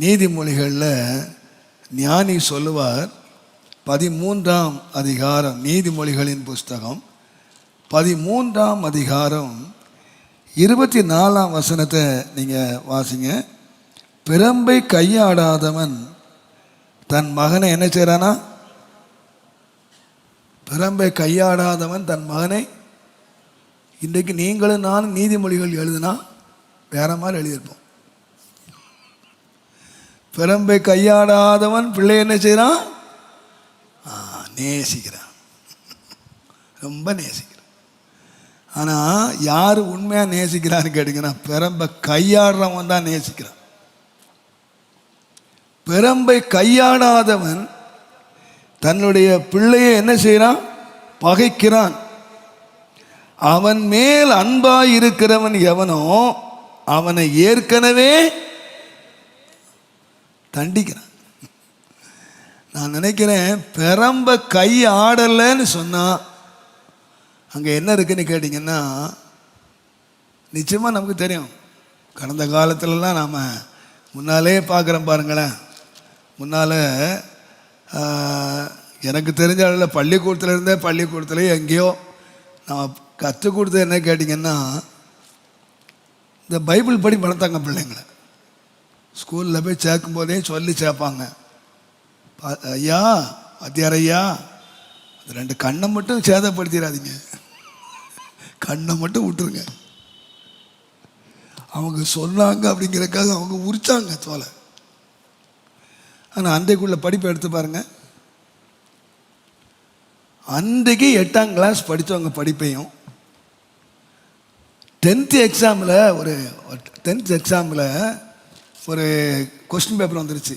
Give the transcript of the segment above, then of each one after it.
நீதிமொழிகளில் ஞானி சொல்லுவார் பதிமூன்றாம் அதிகாரம் நீதிமொழிகளின் புஸ்தகம் பதிமூன்றாம் அதிகாரம் இருபத்தி நாலாம் வசனத்தை நீங்கள் வாசிங்க. பிரம்பை கையாடாதவன் தன் மகனை என்ன செய்கிறானா பிரம்பை கையாடாதவன் தன் மகனை இன்றைக்கு நீங்களும் நானும் நீதிமொழிகள் எழுதுனா வேற மாதிரி எழுதியிருப்போம். பிரம்பை கையாடாதவன் பிள்ளை என்ன செய்கிறான் நேசிக்கிறான். ரொம்ப நேசிக்கிறான். ஆனால் யார் உண்மையாக நேசிக்கிறான்னு கேட்டிங்கன்னா பிரம்பை கையாடுறவன் தான் நேசிக்கிறான். பிரம்பை கையாடாதவன் தன்னுடைய பிள்ளையை என்ன செய்கிறான் பகைக்கிறான். அவன் மேல் அன்பாய் இருக்கிறவன் எவனோ அவனை ஏற்கனவே தண்டிக்கிறான். நான் நினைக்கிறேன் பெரம்ப கை ஆடலைன்னு சொன்னால் அங்கே என்ன இருக்குன்னு கேட்டிங்கன்னா நிச்சயமாக நமக்கு தெரியும். கடந்த காலத்துலலாம் நாம் முன்னாலே பார்க்குறோம் பாருங்களேன். முன்னால் எனக்கு தெரிஞ்ச அளவில் பள்ளிக்கூடத்தில் இருந்தே பள்ளிக்கூடத்துலேயே எங்கேயோ நான் கற்றுக் கொடுத்தது என்ன கேட்டிங்கன்னா இந்த பைபிள் படி வளர்த்தாங்க பிள்ளைங்களை. ஸ்கூலில் போய் சேர்க்கும் போதே சொல்லி சேர்ப்பாங்க. பா- ஐயா அத்தியார் ஐயா அது ரெண்டு கண்ணை மட்டும் சேதப்படுத்திடாதீங்க. கண்ணை மட்டும் விட்டுருங்க. அவங்க சொன்னாங்க அப்படிங்கிறக்காக அவங்க உரிச்சாங்க தோலை. ஆனால் அன்றைக்குள்ள படிப்பை எடுத்து பாருங்க. அன்றைக்கு எட்டாம் கிளாஸ் படித்தவங்க படிப்பையும் டென்த்து எக்ஸாமில் ஒரு டென்த் எக்ஸாமில் ஒரு கொஸ்டின் பேப்பர் வந்துருச்சு.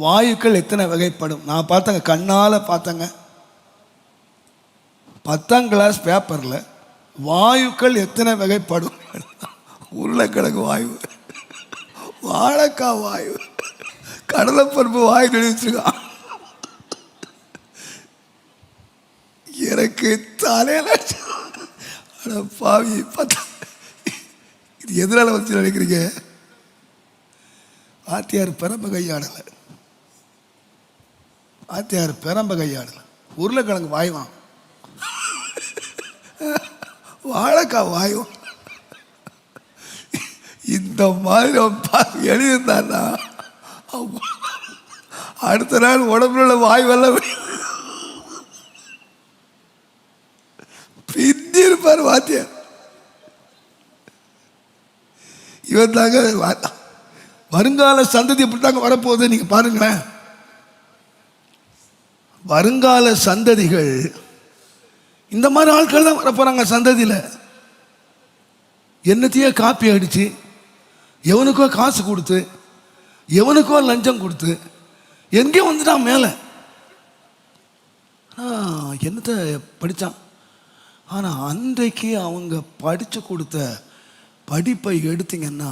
வாயுக்கள் எத்தனை வகைப்படும்? நான் பார்த்தேங்க கண்ணால் பார்த்தேங்க. பத்தாம் கிளாஸ் பேப்பரில் வாயுக்கள் எத்தனை வகைப்படும்? உருளைக்கிழங்கு வாயு வாழைக்காய் வாயு கடலைப்பருப்பு வாயு வச்சிருக்கான். எனக்கு தலையில அட பாவி பார்த்தா இது எதனால் வச்சு நினைக்கிறீங்க? ஆத்தியார் பெரம்ப கையாடலை. ஆத்தியார் பெரம்ப கையாடலை. உருளைக்கிழங்கு வாய்வான். வாழைக்காய் வாயும் இந்த மாதிரி அவன் பா- அடுத்த நாள் உடம்புல உள்ள வாய்வெல்லாம் பிந்திருப்பார் வாத்தியார். இவன் தாங்க வா- வருங்கால சந்ததி இப்படி தாங்க வரப்போகுது? நீங்க பாருங்களேன். வருங்கால சந்ததிகள் இந்த மாதிரி ஆட்கள் தான் வரப்போறாங்க சந்ததியில். என்னத்தையே காப்பி அடிச்சு எவனுக்கோ காசு கொடுத்து எவனுக்கோ லஞ்சம் கொடுத்து எங்கேயும் வந்துட்டான் மேலே. என்னத்தை படித்தான் ஆனால் அன்றைக்கு அவங்க படித்து கொடுத்த படிப்பை எடுத்தீங்கன்னா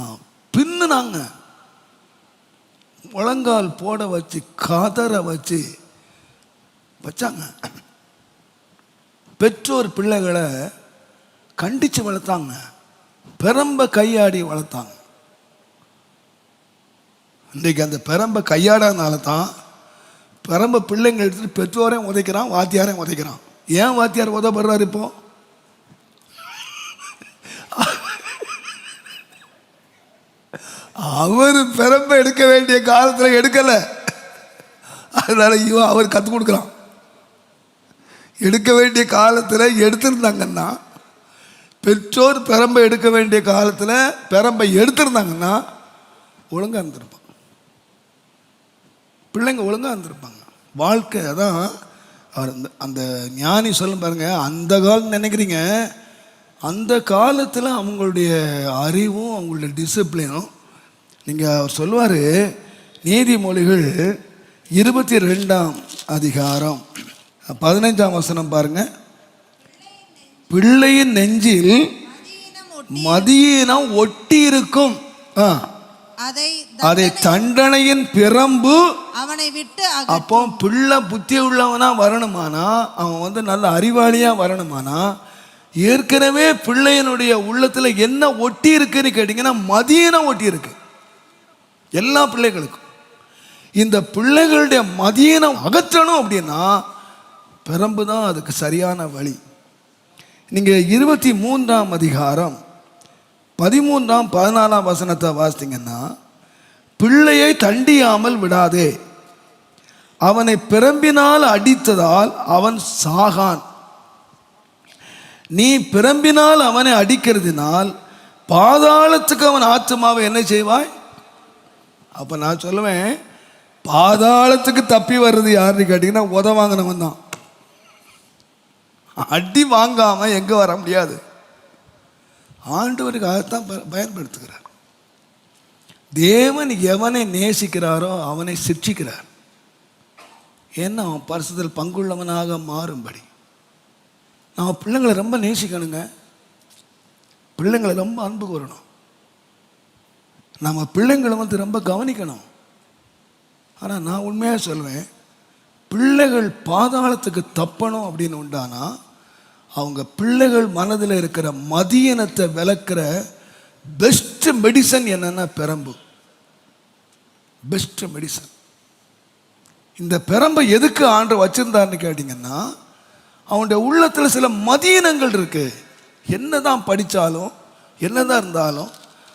பின்னுனாங்க. முழங்கால் போட வச்சு கதற வச்சு வச்சாங்க. பெற்றோர் பிள்ளைகளை கண்டித்து வளர்த்தாங்க. பெரம்ப கையாடி வளர்த்தாங்க. இன்றைக்கு அந்த பெரம்ப கையாடாதனால தான் பெரம்ப பிள்ளைங்க எடுத்துட்டு பெற்றோரையும் உதைக்கிறான் வாத்தியாரையும் உதைக்கிறான். ஏன் வாத்தியார் உதப்படுறாரு இப்போது அவர் பெரம்ப எடுக்க வேண்டிய காலத்தில் எடுக்கலை. அதனால இவன் அவர் கற்றுக் கொடுக்குறான். எடுக்க வேண்டிய காலத்தில் எடுத்திருந்தாங்கன்னா பெற்றோர் பெரம்பை எடுக்க வேண்டிய காலத்தில் பெரம்பை எடுத்திருந்தாங்கன்னா ஒழுங்காக இருந்திருப்பாங்க பிள்ளைங்க ஒழுங்காக இருந்திருப்பாங்க. வாழ்க்கை அதான் அவர் அந்த அந்த ஞானி சொல்லும் பாருங்கள் அந்த காலம் நினைக்கிறீங்க அந்த காலத்தில் அவங்களுடைய அறிவும் அவங்களுடைய டிசிப்ளினும் நீங்கள் அவர் சொல்லுவார் நீதிமொழிகள் இருபத்தி ரெண்டாம் அதிகாரம். பதினைஞ்சாம் வசனம் பாருங்க. பிள்ளையின் நெஞ்சில் மதியீனம் ஒட்டி இருக்கும் அதை தண்டனையின் பிரம்பு அவனை விட்டு அப்போ பிள்ளை புத்தி உள்ளவனா வரணுமானா? அவன் வந்து நல்ல அறிவாளியா வரணுமானா? ஏற்கனவே பிள்ளையனுடைய உள்ளத்துல என்ன ஒட்டி இருக்குன்னு கேட்டிங்கன்னா மதியனம் ஒட்டி இருக்கு எல்லா பிள்ளைகளுக்கும். இந்த பிள்ளைகளுடைய மதியனம் அகற்றணும் அப்படின்னா பெரம்பு தான் அதுக்கு சரியான வழி. நீங்கள் இருபத்தி மூன்றாம் அதிகாரம் பதிமூன்றாம் பதினாலாம் வசனத்தை வாசித்தீங்கன்னா பிள்ளையை தண்டியாமல் விடாதே. அவனை பிரம்பினால் அடித்ததால் அவன் சாகான். நீ பிரம்பினால் அவனை அடிக்கிறதுனால் பாதாளத்துக்கு அவன் ஆத்மாவை என்ன செய்வாய்? அப்போ நான் சொல்லுவேன் பாதாளத்துக்கு தப்பி வர்றது யாருன்னு கேட்டிங்கன்னா உத வாங்கினவன் தான். அடி வாங்காமல் எங்கே வர முடியாது. ஆண்டவருக்கு அதைத்தான் ப- பயன்படுத்துகிறார். தேவன் எவனை நேசிக்கிறாரோ அவனை சிட்சிக்கிறார் ஏன்னா அவன் பரிசுதல் பங்குள்ளவனாக மாறும்படி. நம்ம பிள்ளைங்களை ரொம்ப நேசிக்கணுங்க. பிள்ளைங்களை ரொம்ப அன்பு கூறணும். நம்ம பிள்ளைங்களை வந்து ரொம்ப கவனிக்கணும். ஆனால் நான் உண்மையாக சொல்வேன் பிள்ளைகள் பாதாளத்துக்கு தப்பணும் அப்படின்னு உண்டானா அவங்க பிள்ளைகள் மனதில் இருக்கிற மதியனத்தை விளக்குற பெஸ்ட்டு மெடிசன் என்னென்னா பெரம்பு. பெஸ்ட்டு மெடிசன் இந்த பெரம்பை எதுக்கு ஆண்டு வச்சுருந்தான்னு கேட்டிங்கன்னா அவனுடைய உள்ளத்தில் சில மதியனங்கள் என்ன என்னதான் படித்தாலும் என்னதான் இருந்தாலும்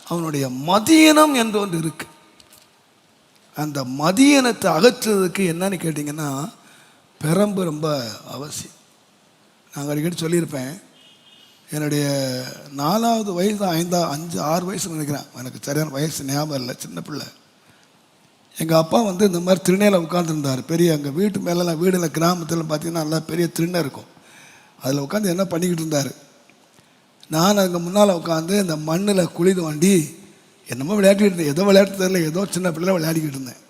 அவனுடைய மதியனம் என்று ஒன்று இருக்கு. அந்த மதியனத்தை அகற்றுறதுக்கு என்னன்னு கேட்டிங்கன்னா பெரம்பு ரொம்ப அவசியம். நாங்கள் அடிக்கடி சொல்லியிருப்பேன் என்னுடைய நாலாவது வயசு ஐந்தா அஞ்சு ஆறு வயசு நினைக்கிறேன். எனக்கு சரியான வயசு ஞாபகம் இல்லை சின்ன பிள்ளை. எங்கள் அப்பா வந்து இந்த மாதிரி திருநேல உட்காந்துருந்தார் பெரிய எங்கள் வீட்டு மேலெலாம் வீடில் கிராமத்தில் பார்த்தீங்கன்னா நல்லா பெரிய திருநை இருக்கும். அதில் உட்காந்து என்ன பண்ணிக்கிட்டு இருந்தார்? நான் அதுக்கு முன்னால் உட்காந்து இந்த மண்ணில் குழி தோண்டி என்னமோ விளையாடிட்டு இருந்தேன். ஏதோ விளையாட்டு தெரியல ஏதோ சின்ன பிள்ளைல விளையாடிக்கிட்டு இருந்தேன்.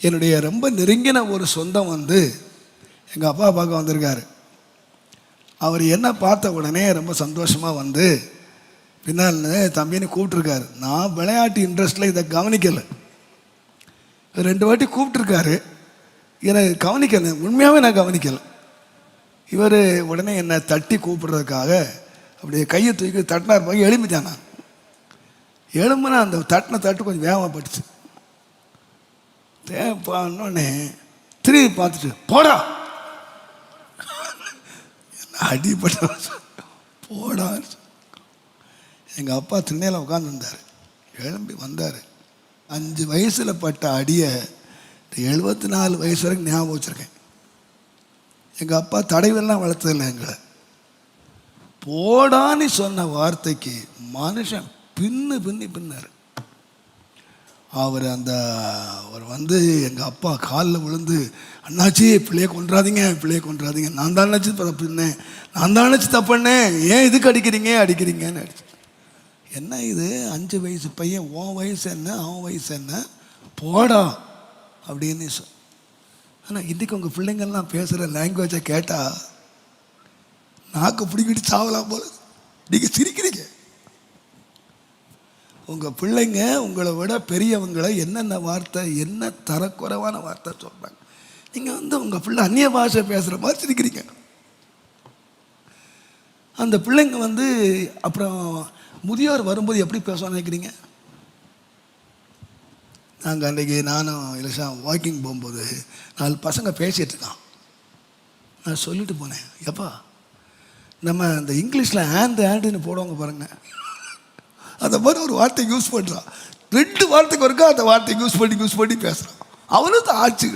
என்னுடைய ரொம்ப நெருங்கின ஒரு சொந்தம் வந்து எங்கள் அப்பா பார்க்க வந்திருக்காரு. அவர் என்ன பார்த்த உடனே ரொம்ப சந்தோஷமாக வந்து பின்னால் தம்பின்னு கூப்பிட்ருக்காரு நான் விளையாட்டு இன்ட்ரெஸ்ட்டில் இதை கவனிக்கலை. ரெண்டு வாட்டி கூப்பிட்ருக்காரு எனக்கு கவனிக்கலை. உண்மையாகவே நான் கவனிக்கலை. இவர் உடனே என்னை தட்டி கூப்பிடுறதுக்காக அப்படியே கையை தூக்கி தட்டினார் போய் எழும்பிட்டேன் நான் எழும்புனா அந்த தட்டின தட்டு கொஞ்சம் வேகமாக பட்டுச்சு. திரும்பி பார்த்துட்டு போடா! அடிப்பட்ட போடா. எங்கள் அப்பா திண்ணையில் உட்காந்துருந்தார் எழும்பி வந்தார். அஞ்சு வயசில் பட்ட அடியை எழுபத்தி நாலு வயசு வரைக்கும் ஞாபகம் வச்சுருக்கேன். எங்கள் அப்பா தடைவெல்லாம் வளர்த்ததில்லை எங்களை. போடான்னு சொன்ன வார்த்தைக்கு மனுஷன் பின்னு பின்னி பின்னார். அவர் அந்த அவர் வந்து எங்கள் அப்பா காலில் விழுந்து அண்ணாச்சி பிள்ளையை கொன்றாதீங்க பிள்ளையை கொன்றாதீங்க. நான் தான் அண்ணாச்சி தப்புன்னேன் நான் தான் நினச்சி தப்புன்னேன் ஏன் இதுக்கு அடிக்கிறீங்க அடிக்கிறீங்கன்னு அடிச்சு என்ன இது? அஞ்சு வயசு பையன் உன் வயசு என்ன? அவன் வயசு என்ன? போடா அப்படின்னு சொல் ஆனால் இன்றைக்கி உங்கள் பிள்ளைங்கள்லாம் பேசுகிற லாங்குவேஜை கேட்டால் நாக்கு பிடிக்கிட்டு சாவலாம் போல. நீங்கள் சிரிக்கிறீங்க. உங்கள் பிள்ளைங்க உங்களை விட பெரியவங்களை என்னென்ன வார்த்தை என்ன தரக்குறைவான வார்த்தை சொல்கிறாங்க நீங்கள் வந்து உங்கள் பிள்ளை அந்நிய பாஷை பேசுகிற மாதிரி சிரிக்கிறீங்க. அந்த பிள்ளைங்க வந்து அப்புறம் முதியோர் வரும்போது எப்படி பேசுவான்னு நினைக்கிறீங்க நாங்கள் அன்றைக்கி நானும் இலசா வாக்கிங் போகும்போது நாலு பசங்க பேசிகிட்டு இருக்கான். நான் சொல்லிட்டு போனேன் எப்பா நம்ம இந்த இங்கிலீஷில் ஆண்ட் ஆண்டுன்னு போடுவாங்க பாருங்க. அந்த மாதிரி ஒரு வார்த்தை யூஸ் பண்ணுறான் ரெண்டு வார்த்தைக்கு ஒருக்கா அந்த வார்த்தை யூஸ் பண்ணி யூஸ் பண்ணி பேசுகிறான் அவனும் தான் ஆட்சி.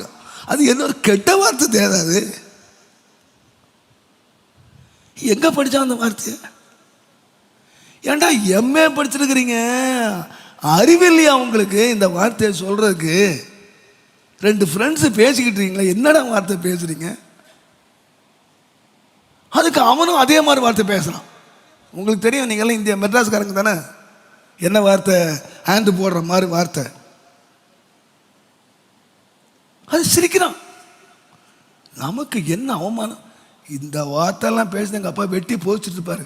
அது என்ன ஒரு கெட்ட வார்த்தை தேடாது எங்கே படித்தான் அந்த வார்த்தையை? ஏன்டா எம்ஏ படிச்சிருக்கிறீங்க? அறிவில்லையா உங்களுக்கு? இந்த வார்த்தையை சொல்கிறதுக்கு ரெண்டு ஃப்ரெண்ட்ஸு பேசிக்கிட்டு இருக்கீங்களா என்னடா வார்த்தை பேசுகிறீங்க அதுக்கு அவனும் அதே மாதிரி வார்த்தை பேசுகிறான் உங்களுக்கு தெரியும் நீங்களாம் இந்தியா மெட்ராஸ்காரங்க தானே? என்ன வார்த்தை? ஹேண்டு போடுற மாதிரி வார்த்தை. அது சிரிக்கிறான். நமக்கு என்ன அவமானம்? இந்த வார்த்தைலாம் பேசி எங்கள் அப்பா வெட்டி போச்சுட்டு இருப்பாரு.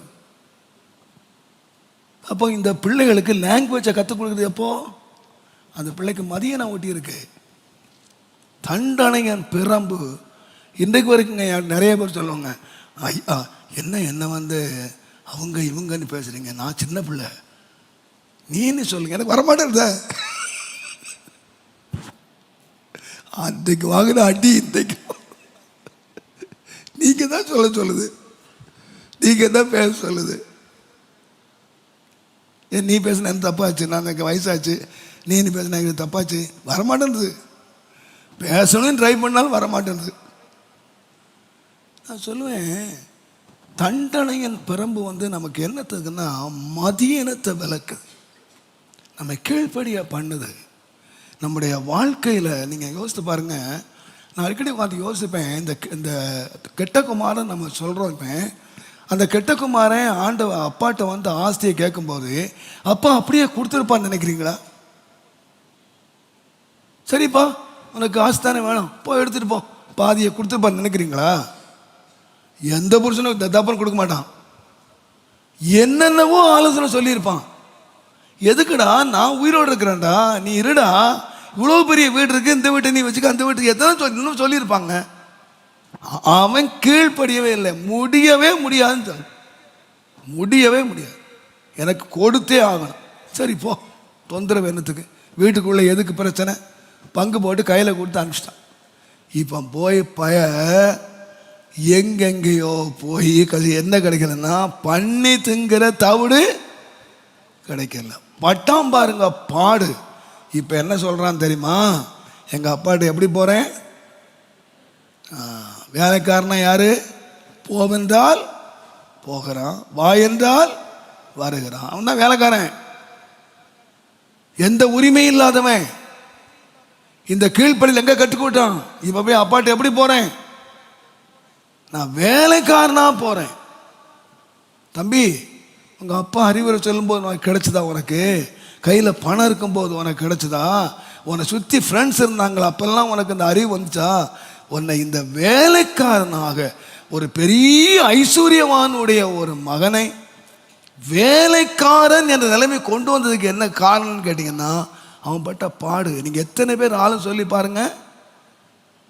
அப்போ இந்த பிள்ளைகளுக்கு லாங்குவேஜை கற்றுக் கொடுக்குறது எப்போ? அந்த பிள்ளைக்கு மதியம் ஒட்டி இருக்கு. தண்டனையன் பிரம்பு. இன்றைக்கு வரைக்கும் நிறைய பேர் சொல்லுவாங்க. ஐயா என்ன என்ன வந்து அவங்க இவங்கன்னு பேசுகிறீங்க நான் சின்ன பிள்ளை. நீன்னு சொல்லுங்க எனக்கு வரமாட்டேன் அன்றைக்கு வாங்கின அடி இன்றைக்கு நீங்கள் தான் சொல்ல சொல்லுது. நீங்கள் தான் பேச சொல்லுது. ஏன் நீ பேசின எனக்கு தப்பாச்சு நான் எனக்கு வயசாச்சு. நீ நீ பேசின எனக்கு தப்பாச்சு. வரமாட்டேன்து பேசணும்னு ட்ரை பண்ணாலும் வரமாட்டேன்து நான் சொல்லுவேன் தண்டனையின் பரம்பு வந்து நமக்கு என்னத்துக்குன்னா மதியனத்தை விளக்குது. நம்ம கீழ்ப்படியாக பண்ணுது. நம்முடைய வாழ்க்கையில் நீங்கள் யோசித்து பாருங்கள் நான் அடிக்கடி உட்காந்து யோசிப்பேன் இந்த இந்த கெட்டகுமாரன் நம்ம சொல்கிறோம் இப்போ அந்த கெட்டகுமாரன் ஆண்ட அப்பாட்ட வந்து ஆஸ்தியை கேட்கும்போது அப்பா அப்படியே கொடுத்துருப்பான்னு நினைக்கிறீங்களா? சரிப்பா உனக்கு ஆஸ்தி தானே வேணும். போய் எடுத்துகிட்டு போ. பாதியை கொடுத்துருப்பான்னு நினைக்கிறீங்களா? எந்த புருஷனும் தத்தாப்பன் கொடுக்க மாட்டான். என்னென்னவோ ஆலோசனை சொல்லியிருப்பான். எதுக்குடா நான் உயிரோடு இருக்கிறேன்டா நீ இருடா இவ்வளோ பெரிய வீடு இருக்கு இந்த வீட்டை நீ வச்சுக்க அந்த வீட்டுக்கு எத்தனை சொல்லி இன்னும் சொல்லியிருப்பாங்க. அவன் கீழ்ப்படியவே இல்லை. முடியவே முடியாதுன்னு முடியவே முடியாது. எனக்கு கொடுத்தே ஆகணும். சரி போ. தொந்தரவு என்னத்துக்கு? வீட்டுக்குள்ளே எதுக்கு பிரச்சனை? பங்கு போட்டு கையில் கொடுத்து அனுப்பிச்சிட்டான். இப்போ போய் பய எங்கெங்கேயோ போய் கது என்ன கிடைக்கலன்னா பண்ணி திங்கிற தவிடு கிடைக்கல. பட்டாம் பாருங்க பாடு. இப்போ என்ன சொல்கிறான் தெரியுமா? எங்கள் அப்பாட்ட எப்படி போகிறேன் வேலைக்காரனா யாரு? போவென்றால் போகிறான். வா என்றால் வருகிறான். அவன் தான் வேலைக்காரன். எந்த உரிமையும் இல்லாதவன். இந்த கீழ்ப்படியில் எங்கே கற்றுக்கிட்டான் இப்போ போய் அப்பாட்ட எப்படி போகிறேன் நான் வேலைக்காரனாக போகிறேன் தம்பி உங்கள் அப்பா அறிவுரை சொல்லும்போது உனக்கு கிடைச்சதா உனக்கு? கையில் பணம் இருக்கும்போது உனக்கு கிடைச்சதா? உன்னை சுற்றி ஃப்ரெண்ட்ஸ் இருந்தாங்களா? அப்போல்லாம் உனக்கு இந்த அறிவு வந்துச்சா? உன்னை இந்த வேலைக்காரனாக ஒரு பெரிய ஐஸ்வர்யவானுடைய ஒரு மகனை வேலைக்காரன் என்ற நிலைமை கொண்டு வந்ததுக்கு என்ன காரணம்னு கேட்டிங்கன்னா அவன் பட்ட பாடு. நீங்கள் எத்தனை பேர் ஆளும் சொல்லி பாருங்கள்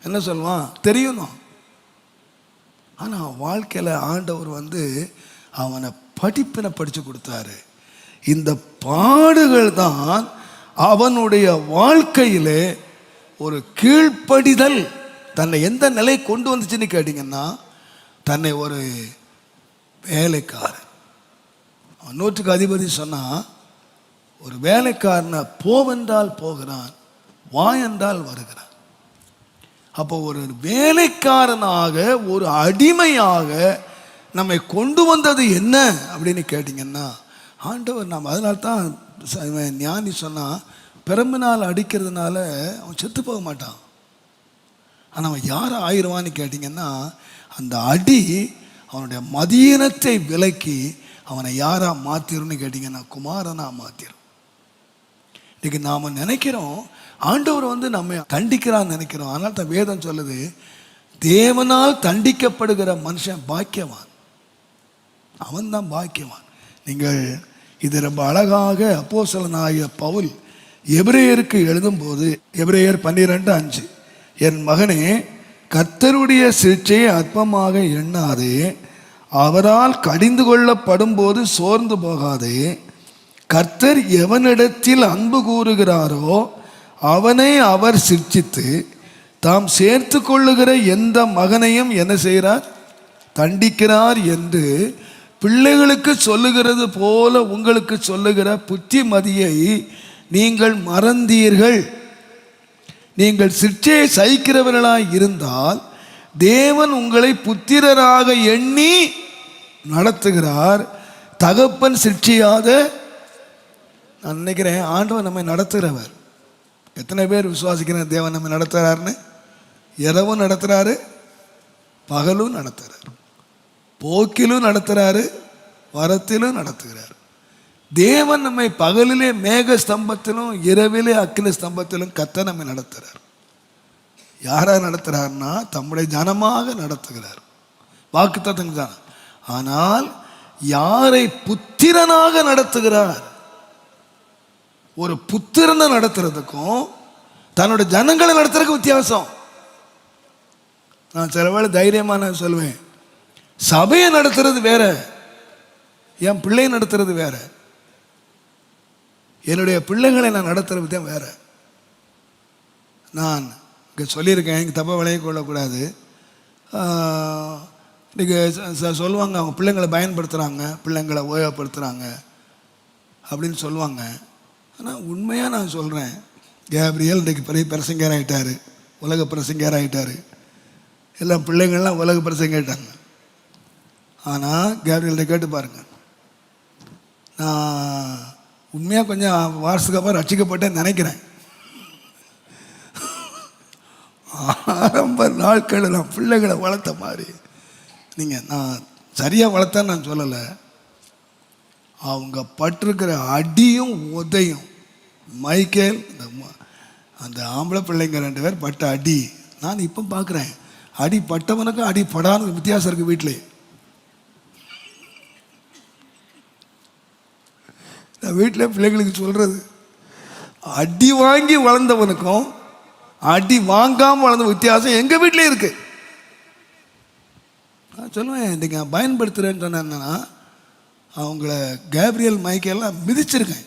என்ன சொல்லுவான்? தெரியணும் ஆனால் வாழ்க்கையில் ஆண்டவர் வந்து அவனை படிப்பினை படித்து கொடுத்தாரு. இந்த பாடுகள் தான் அவனுடைய வாழ்க்கையிலே ஒரு கீழ்ப்படிதல். தன்னை எந்த நிலை கொண்டு வந்துச்சுன்னு கேட்டிங்கன்னா தன்னை ஒரு வேலைக்காரன். நூற்றுக்கு அதிபதி சொன்னால் ஒரு வேலைக்காரனை போவென்றால் போகிறான் வா என்றால் வருகிறான். அப்போ ஒரு வேலைக்காரனாக ஒரு அடிமையாக நம்மை கொண்டு வந்தது என்ன அப்படின்னு கேட்டிங்கன்னா ஆண்டவர் நாம் அதனால தான் ஞானி சொன்னால் ஞானி நாள் பிறம்பினால் அடிக்கிறதுனால அவன் செத்து போக மாட்டான். ஆனால் அவன் யார் ஆயிடுவான்னு கேட்டிங்கன்னா அந்த அடி அவனுடைய மதியனத்தை விலக்கி அவனை யாராக மாற்றிடும்னு கேட்டிங்கன்னா குமாரனாக மாற்றிடும் இன்னைக்கு நாம் நினைக்கிறோம் ஆண்டவர் வந்து நம்ம தண்டிக்கிறான்னு நினைக்கிறோம். ஆனால் தான் வேதம் சொல்லுது தேவனால் தண்டிக்கப்படுகிற மனுஷன் பாக்கியவான். அவன் தான் பாக்கியவான். நீங்கள் இது ரொம்ப அழகாக அப்போசலனாகிய பவுல் எபிரேயருக்கு எழுதும்போது எபிரேயர் பன்னிரெண்டு அஞ்சு என் மகனே கர்த்தருடைய சிகிச்சையை அற்பமாக எண்ணாதே அவரால் கடிந்து கொள்ளப்படும் போது சோர்ந்து போகாதே கர்த்தர் எவனிடத்தில் அன்பு கூறுகிறாரோ அவனை அவர் சிர்ச்சித்து தாம் சேர்த்து கொள்ளுகிற எந்த மகனையும் என்ன செய்கிறார்? தண்டிக்கிறார் என்று பிள்ளைகளுக்கு சொல்லுகிறது போல உங்களுக்கு சொல்லுகிற புத்திமதியை நீங்கள் மறந்தீர்கள். நீங்கள் சிற்றையை சகிக்கிறவர்களாய் இருந்தால் தேவன் உங்களை புத்திரராக எண்ணி நடத்துகிறார். தகப்பன் சிற்சியாத நான் நினைக்கிறேன் ஆண்டவர் நம்மை நடத்துகிறவர். எத்தனை பேர் விசுவாசிக்கிறேன் தேவன் நம்மை நடத்துகிறாருன்னு இரவும் நடத்துகிறாரு பகலும் நடத்துகிறார். போக்கிலும் நடத்துகிறாரு வரத்திலும் நடத்துகிறார். தேவன் நம்மை பகலிலே மேக ஸ்தம்பத்திலும் இரவிலே அக்கினி ஸ்தம்பத்திலும் கத்த நம்மை நடத்துகிறார். யாராக நடத்துகிறார்னா தம்முடைய ஜனமாக நடத்துகிறார். வாக்கு தான். ஆனால் யாரை புத்திரனாக நடத்துகிறார்? ஒரு புத்திரனை நடத்துறதுக்கும் தன்னோட ஜனங்களை நடத்துறதுக்கும் வித்தியாசம். நான் சில வேளை தைரியமாக நான் சொல்லுவேன் சபையை நடத்துறது வேற என் பிள்ளையை நடத்துறது வேற. என்னுடைய பிள்ளைகளை நான் நடத்துறது தான் வேற. நான் இங்கே சொல்லியிருக்கேன் இங்கே தப்பாக விளைய கொள்ளக்கூடாது. இன்றைக்கி சொல்லுவாங்க அவங்க பிள்ளைங்களை பயன்படுத்துகிறாங்க பிள்ளைங்களை உபயோகப்படுத்துகிறாங்க அப்படின்னு சொல்லுவாங்க. ஆனால் உண்மையாக நான் சொல்கிறேன் கேப்ரியல் இன்றைக்கு பெரிய பிரசங்கர் ஆகிட்டார் உலக பிரசங்கர் ஆகிட்டார் எல்லாம் பிள்ளைங்கள்லாம் உலக பிரசங்க ஆகிட்டாங்க ஆனால் கேப்ரியல்கிட்ட கேட்டு பாருங்க. நான் உண்மையாக கொஞ்சம் வாரத்துக்கு அப்புறம் ரட்சிக்கப்பட்டேன்னு நினைக்கிறேன். ஆரம்ப நாட்களில் நான் பிள்ளைகளை வளர்த்த மாதிரி. நீங்கள் நான் சரியாக வளர்த்தேன்னு நான் சொல்லலை. அவங்க பட்டிருக்கிற அடியும் உதையும். மைக்கேல் இந்த ம- அந்த ஆம்பளை பிள்ளைங்க ரெண்டு பேர் பட்ட அடி நான் இப்போ பார்க்குறேன் அடி பட்டவனுக்கும் அடி படாத வித்தியாசம் இருக்குது வீட்டிலே நான் வீட்டில் பிள்ளைங்களுக்கு சொல்கிறது அடி வாங்கி வளர்ந்தவனுக்கும் அடி வாங்காமல் வளர்ந்த வித்தியாசம் எங்கள் வீட்டிலே இருக்குது நான் சொல்லுவேன் இன்றைக்கி நான் பயன்படுத்துகிறேன்னு சொன்னேன் என்னன்னா அவங்கள கேப்ரியல் மைக்கெல்லாம் மிதிச்சிருக்கேன்.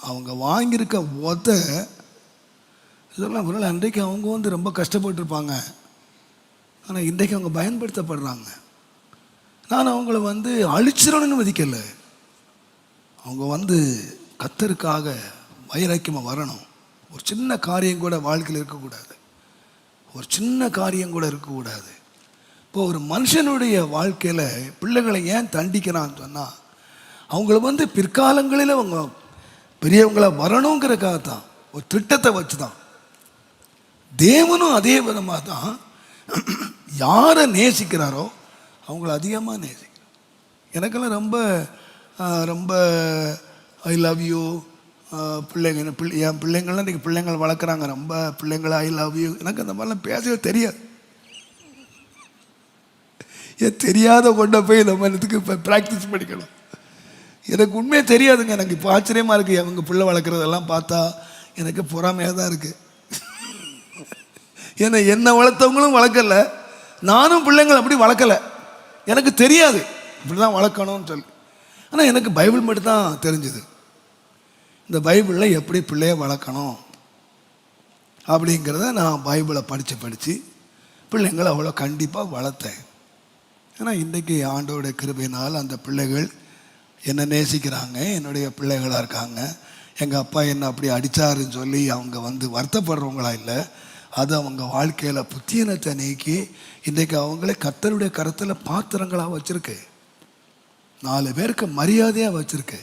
அவங்க வாங்கியிருக்க உத இதெல்லாம் ஒரு அன்றைக்கு அவங்க வந்து ரொம்ப கஷ்டப்பட்டிருப்பாங்க. ஆனால் இன்றைக்கு அவங்க பயன்படுத்தப்படுறாங்க. நான் அவங்கள வந்து அழிச்சிடணும்னு மதிக்கலை. அவங்க வந்து கத்தருக்காக வைராக்கியமாக வரணும். ஒரு சின்ன காரியம் கூட வாழ்க்கையில் இருக்கக்கூடாது. ஒரு சின்ன காரியம் கூட இருக்கக்கூடாது. இப்போ ஒரு மனுஷனுடைய வாழ்க்கையில் பிள்ளைகளை ஏன் தண்டிக்கிறான்னு சொன்னால் அவங்கள வந்து பிற்காலங்களில் அவங்க பெரியவங்கள வரணுங்கிறக்காக தான் ஒரு திட்டத்தை வச்சு தான். தேவனும் அதே விதமாக தான் யாரை நேசிக்கிறாரோ அவங்கள அதிகமாக நேசிக்கிறார். எனக்கெல்லாம் ரொம்ப ரொம்ப ஐ லவ் யூ பிள்ளைங்க பிள்ளை என் பிள்ளைங்கள்லாம் இன்றைக்கி பிள்ளைங்கள் வளர்க்குறாங்க. ரொம்ப பிள்ளைங்களை ஐ லவ் யூ எனக்கு அந்த மாதிரிலாம் பேசவே தெரியாது. ஏன் தெரியாத கொண்ட போய் நம்ம இதுக்கு இப்போ ப்ராக்டிஸ் பண்ணிக்கணும். எனக்கு உண்மையே தெரியாதுங்க. எனக்கு இப்போ ஆச்சரியமாக இருக்குது அவங்க பிள்ளை வளர்க்குறதெல்லாம் பார்த்தா எனக்கு பொறாமையாக தான் இருக்குது ஏன்னா என்னை வளர்த்தவங்களும் வளர்க்கல. நானும் பிள்ளைங்களை அப்படி வளர்க்கலை. எனக்கு தெரியாது. இப்படி தான் வளர்க்கணும்னு சொல்லி. ஆனால் எனக்கு பைபிள் மட்டும் தான் தெரிஞ்சுது. இந்த பைபிளில் எப்படி பிள்ளைய வளர்க்கணும் அப்படிங்கிறத நான் பைபிளை படித்து படித்து பிள்ளைங்களை அவ்வளோ கண்டிப்பாக வளர்த்தேன். ஏன்னா இன்றைக்கி ஆண்டோட கிருபையினால் அந்த பிள்ளைகள் என்னை நேசிக்கிறாங்க என்னுடைய பிள்ளைகளாக இருக்காங்க. எங்கள் அப்பா என்ன அப்படி அடித்தாருன்னு சொல்லி அவங்க வந்து வருத்தப்படுறவங்களா இல்லை. அது அவங்க வாழ்க்கையில் புத்தியனத்தை நீக்கி இன்றைக்கு அவங்களே கத்தருடைய கருத்தில் பாத்திரங்களாக வச்சுருக்கு. நாலு பேருக்கு மரியாதையாக வச்சுருக்கு.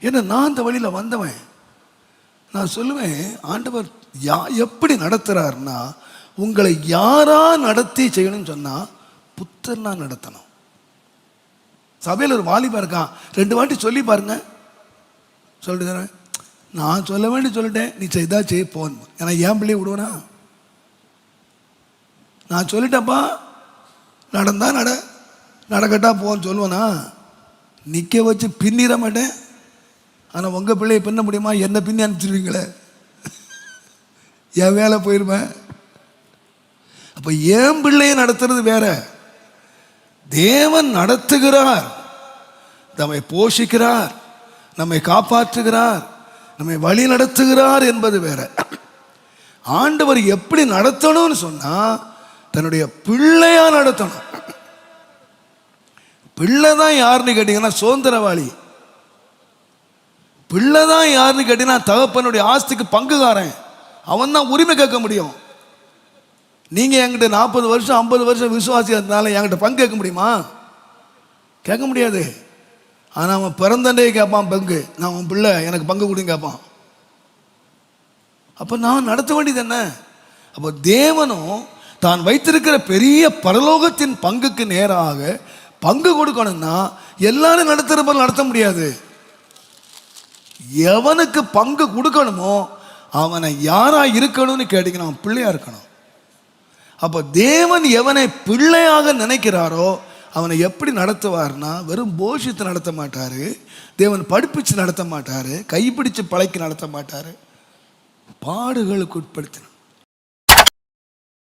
ஏன்னா நான் அந்த வழியில் வந்தவன். நான் சொல்லுவேன் ஆண்டவர் யா எப்படி நடத்துகிறாருன்னா உங்களை யாரா நடத்தி செய்யணும்னு சொன்னால் புத்தர்னா நடத்தணும். சபையில் ஒரு வாலிபா இருக்கான். ரெண்டு வாட்டி சொல்லி பாருங்க. சொல்லிட்டு தானே நான் சொல்ல வேண்டி சொல்லிட்டேன். நீ செய்தா செய்ய போன். ஏன்னா ஏன் பிள்ளைய விடுவனா? நான் சொல்லிட்டேன்ப்பா. நடந்தா நட. நடக்கட்டா போன்னு சொல்லுவேனா? நிற்க வச்சு பின்னிட மாட்டேன். ஆனால் உங்கள் பிள்ளையை பின்ன முடியுமா? என்ன பின்னி அனுப்பிச்சிருவீங்களே? என் வேலை போயிருவேன் அப்போ என் பிள்ளையை நடத்துறது வேற? தேவன் நடத்துகிறார். நம்மை போஷிக்கிறார். நம்மை காப்பாற்றுகிறார். நம்மை வழி நடத்துகிறார் என்பது வேற. ஆண்டவர் எப்படி நடத்தணும்னு சொன்னா தன்னுடைய பிள்ளையா நடத்தணும். பிள்ளை தான் யாருன்னு கேட்டீங்கன்னா சுதந்திரவாளி. பிள்ளை தான் யாருன்னு கேட்டீங்கன்னா தகப்பனுடைய ஆஸ்திக்கு பங்குகாரன் அவன் தான் உரிமை கேட்க முடியும். நீங்கள் என்கிட்ட நாற்பது வருஷம் ஐம்பது வருஷம் விசுவாசி இருந்தாலும் என்கிட்ட பங்கு கேட்க முடியுமா? கேட்க முடியாது. ஆனால் அவன் பிறந்தண்டே கேட்பான் பங்கு. நான் உன் பிள்ளை எனக்கு பங்கு கொடுங்க கேட்பான். அப்போ நான் நடத்த வேண்டியது என்ன? அப்போ தேவனும் தான் வைத்திருக்கிற பெரிய பரலோகத்தின் பங்குக்கு நேராக பங்கு கொடுக்கணும்னா எல்லாரும் நடத்துகிற போல நடத்த முடியாது. எவனுக்கு பங்கு கொடுக்கணுமோ அவனை யாராக இருக்கணும்னு கேட்டீங்கன்னா அவன் பிள்ளையாக இருக்கணும். அப்போ தேவன் எவனை பிள்ளையாக நினைக்கிறாரோ அவனை எப்படி நடத்துவார்னா வெறும் போஷித்து நடத்த மாட்டார் தேவன் படிப்பிச்சு நடத்த மாட்டார் கைப்பிடிச்சு பழக்கி நடத்த மாட்டார். பாடுகளுக்கு உட்படுத்தினார்.